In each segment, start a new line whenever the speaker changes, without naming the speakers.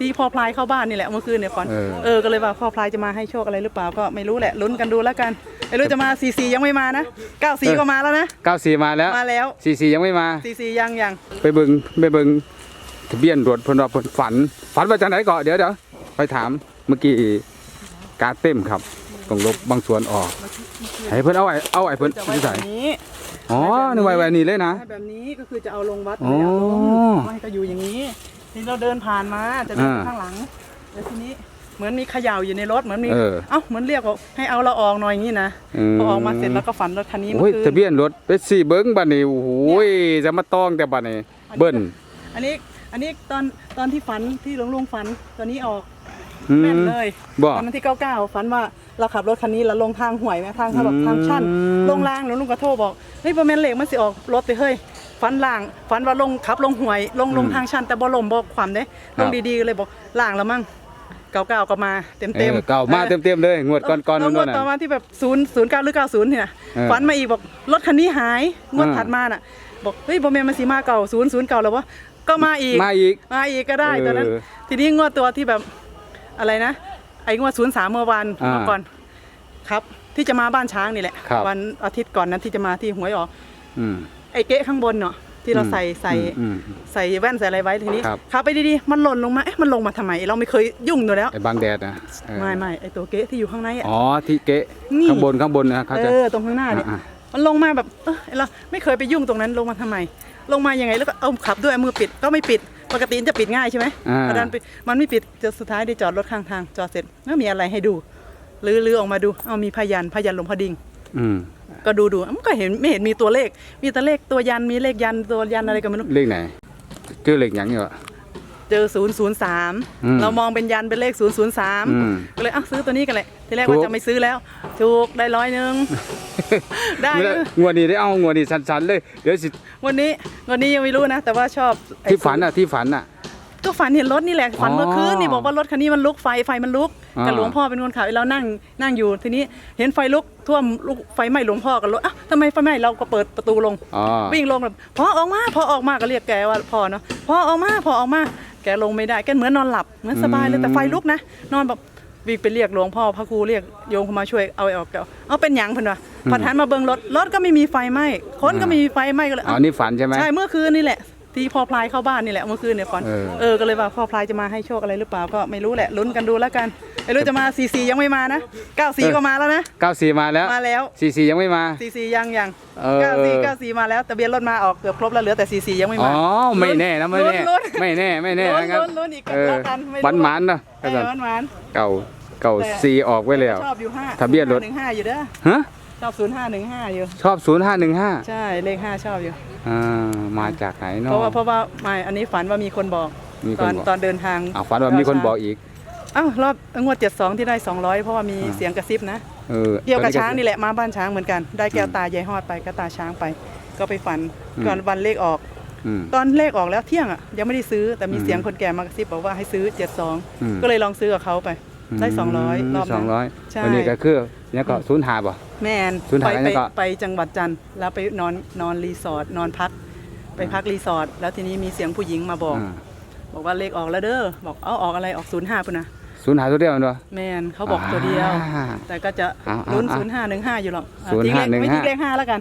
ที่พ่อพลายเข้าบ้านนี่แหละเมื่อคืนเนี่ยฝัน
เออ
เออก็เลยว่าพ่อพลายจะมาให้โชคอะไรหรือเปล่าก็ไม่รู้แหละลุ้นกันดูแล้วกันไม่รู้จะมาซีซียังไม่มานะเก้าสีก็มาแล้วนะ
94มาแล้ว
มาแล้ว
44ยังไม่มา
ซีซียังยัง
ไปเบิ่งไปเบิ่งทะเบียนรถเพิ่นว่าเพิ่นฝัน ฝันว่าจังไดก่อนเดี๋ยวเดี๋ยวไปถามเมื่อกี้การดเต็มครับต้องลบบางส่วนออกให้เพิ่นเอาไว้เอาไว้เพิ่น
จะไว้
ที่
แบ
ใส่
บนี้
อ๋อนี่ไว้ไว้นี่เลยนะ
ให้แบบนี้ก็คือจะเอาลงวัด
อ๋อ
ไม่เอาลงไม่ก็อยู่อย่างนี้ที นี้เราเดินผ่านมาจะเดินไป
อ่า
ข้างหลังแล้วทีนี้เหมือนมีเขย่าอยู่ในรถเหมือนมี
เออ
เอ้าเหมือนเรียกว่าให้เอาเราออกหน่อยอย่างนี้นะ
ม
พอออกมาเสร็จแล้วก็ฝันรถคันนี้
โอ้
เมื่
ย
อคื
ทะ
น
เบียนรถไปสี่เบิ้งบัดนี้โอ้โหยจะมาต้องแต่บัดนี้ เบิ้ล
อันนี้อันนี้ตอนตอนที่ฝันที่หลวงลุงฝันตอนนี้ออก
อื
แม่น
ม
เลย
บ่
ตอนนั้นที่เก้าเก้าฝันว่าเราขับรถคันนี้แล้วลงทางห่วยไหมทางเขาแบบ
อืม
ทางชันลงล่างหลวงลุงก็โทรบอกเฮ้ยประแมนเหล็กมันสิออกรถไปเฮ้ย ฝันล่างฝันว่าลงขับลงห่วย ลงลงทางชันแต่บ่ลมบ่ความเด้ลงดีๆเลยบอกล่างแล้วมั้งเก้าเก้าก็มาเต็ม
เอ
เต็ม
อเก่ามาเต็มๆเลยงวดก่อนๆ
แล้
นู่
วนงวด
น่ะ
ต่อมาที่แบบศูนย์ศูนย์เก้าหรือเก้าศูนย์เนี่ย
เออ
ฝันมาอีกบอกรถคันนี้หายงวด
อ่า
ถัดมาน่ะ บอกเฮ้ยบ่แม่นมันสิมาเก่าศูนย์ศูนย์เก่าแล้ววะก็มาอีก
มาอีก
มาอีกก็ได้
เออ
ตอนนั้น ทีนี้งวดตัวที่แบบอะไรนะ ไอ้งวดศูนย์สามเมื่อวาน
อ่า
เมื่อก่อนครับ ที่จะมาบ้านช้างนี่แหละ
ครับ
วันอาทิตย์ก่อนนั้นที่จะมาที่หวยออก
อืม
ไอ้เก๊ะข้างบนเนาะที่เราใส่ใส่
อืม
ใส่แว่นใส่อะไรไว้ทีนี้
ครับ
ขับไปดีๆมันหล่นลงมาเอ๊ะมันลงมาทำไม เราไม่เคยยุ่งอยู่แล้ว
ไอ้บางแดดนะเออ
ไม่ไม่ไอ้ตัวเก๊ะที่อยู่ข้างในอะ
อ๋อที่เกะ
นี่
ข้างบนข้างบนนะเขา
เอ
จะ
อตรงข้างหน้าเนี่ย
อ่า
มันลงมาแบบเออเราไม่เคยไปยุ่งตรงนั้นลงมาทำไม ลงมายังไงแล้วก็เอาขับด้วยเอามือปิดก็ไม่ปิดปกติมันจะปิดง่ายใช่ไหม
อ่า
แต่ดันไปมันไม่ปิดจนสุดท้ายได้จอดรถข้างทางจอดเสร็จแล้วมีอะไรให้ดูลื้อลื้อออกมาดูเอามีพยันพยันหลวงพ่อดิง
อืม
ก็ดูดูมันก็เห็นไม่เห็นมีตัวเลข มีแต่เลขตัวยันมีเลขยันตัวยันอะไรก็ไม่รู้
เลขไหนเจอเลขหยังอยู่อะ
เจอศูนย์ศูนย์สาม
อืม
เรามองเป็นยันเป็นเลขศูนย์ศูนย์สาม
อืม
ก็เลยอะซื้อตัวนี้กันเลยทีแรก
ถู
ว่าก จะไม่ซื้อแล้วถูกได้ร้อยหนึ่ง ได้
ไม่
อยู่
งวดนี้ได้เอางวดนี้สันๆเลย เดี๋ยวสิ
วันนี้วันนี้ยังไม่รู้นะ แต่ว่าชอบไอ้
ที่ฝันอะที่ฝันอะ
ก็ฝันเห็นรถนี่แหละฝัน
อ๋อ
เมื่อคืนนี่บอกว่ารถคันนี้มันลุกไฟไฟมันลุก
อ่า
กับหลวงพ่อเป็นคนขับเรานั่งนั่งอยู่ทีนี้เห็นไฟลุกท่วมลุกไฟไหม้หลวงพ่อกับรถอะทำไมไฟไหม้เราก็เปิดประตูลง
อ๋อ
วิ่งลงแบบพอออกมาพอออกมาก็เรียกแกว่าพอเนาะพอออกมาพอออกมาแกลงไม่ได้แกเหมือนนอนหลับเหมือนสบายเลยแต่ไฟลุกนะ นอนแบบวิ่งไปเรียกหลวงพ่อพระครูเรียกโยมเข้ามาช่วยเอาออกแกเอาเป็นหยังเพิ่นวะพอทันมาเบิ่งรถรถก็ไม่มีไฟไหม้คนก็ไม่มีไฟไหม้ก็เลย
อ๋อ
เอ้า
นี่ฝันใช่ไหม
ใช่เมื่อคืนนี่แหละ ที่พ่อพลายเข้าบ้านนี่แหละเมื่อคืนเนี่ยฝัน
เออ
เออก็เลยว่าพ่อพลายจะมาให้โชคอะไรหรือเปล่าก็ไม่รู้แหละลุ้นกันดูแล้วกันไม่รู้จะมาซีซียังไม่มานะเก้าสีก็มาแล้วนะ
94 มาแล้ว
มาแล้ว
44 ยังไม่มา
ซีซียังยัง
เออ
เก้าสีเก้าสีมาแล้วทะเบียนรถมาออกเกือบครบแล้วเหลือแต่ซีซียังไม่
อ๋
มา
อ ไม่แน่นะไม่แน่
ลุ้น
ไม่แน่ไม่แน่
ลุ้น
นะครั
ลุ้นลุ้นอีก
เออ
แล้วกันไม่รู้
หวานหมานๆเนาะ
เออหวานหวาน
เก่าเก่า
แต่
ซีออกไว้แล้ว
ชอบอยู่ห้า
ทะเบียนรถ
หนึ่งห้าอยู่เด้อ
ฮะ
ชอบศูนย์ห้าหนึ่งห้าอยู่
ชอบ 0515
ใช่เลขห้าชอบอยู่
อ่ามาจากไหน
เพ
เนาะ
ราะว่าเพราะว่าไม่อันนี้ฝันว่ามีคนบอก
มีค
ต
น
อน
บอก
ตอนเดินทาง
อ่าฝันว่ามีคนบอกอีก
อ้าวรอบงวดเจ็ดสองที่ได้สองร้อยเพราะว่ามี
อ่า
เสียงกระซิบนะ
เออ
เกี่ยวกับ
ตอ
ช้างนี่แหละมาบ้านช้างเหมือนกัน ได้แก้วตายายฮอดไปก็ตาช้างไป ก็ไปฝัน
อืม
ก่อนวันเลขออก
อืม
ตอนเลขออกแล้วเที่ยงอะยังไม่ได้ซื้อแต่มี
อืม
เสียงคนแก่มากระซิบบอกว่าให้ซื้อ
อืม
72 ก็เลยลองซื้อกับเขาไป ได้200รอบ
สอง
นั้น
ร้อย
ใช่
วันนี้ก็คือเนี่ยก็ศูนย์หาป่ะ
แมน
ศูนย์
ไป
หาย
ไป
แล้วก็
ไปจังหวัดจันทร์แล้วไปนอนนอนรีสอร์ทนอนพัก ไปพักรีสอร์ทแล้วทีนี้มีเสียงผู้หญิงมาบอก
อ่า
บอกว่าเลขออกแล้วเด้อบอกเอาออกอะไรออก05ปุ่นนะ
ศูนย์หาตัวเดียวมันวะ
แมนเขาบอกตัวเดียว
อ่า
แต่ก็จะ
เอาเอา
ลุ้น
เอา
ศูนย์ห้าหนึ่งห้าอยู่หรอกอะ
05
ทิ้งเลขไม่
15
ทิ้งเลขห้าแล้วกัน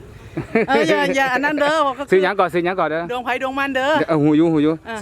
เอออย่าอย่าอันนั้นเด้อบอกก็คื
ซื้อหยังก่อนซื้อหยังก่อนเด้อ
ดวงไผ่ดวงมันเด้อ
เดี๋ยวเอาหูอยูหูอยู
อะ
ซื้อ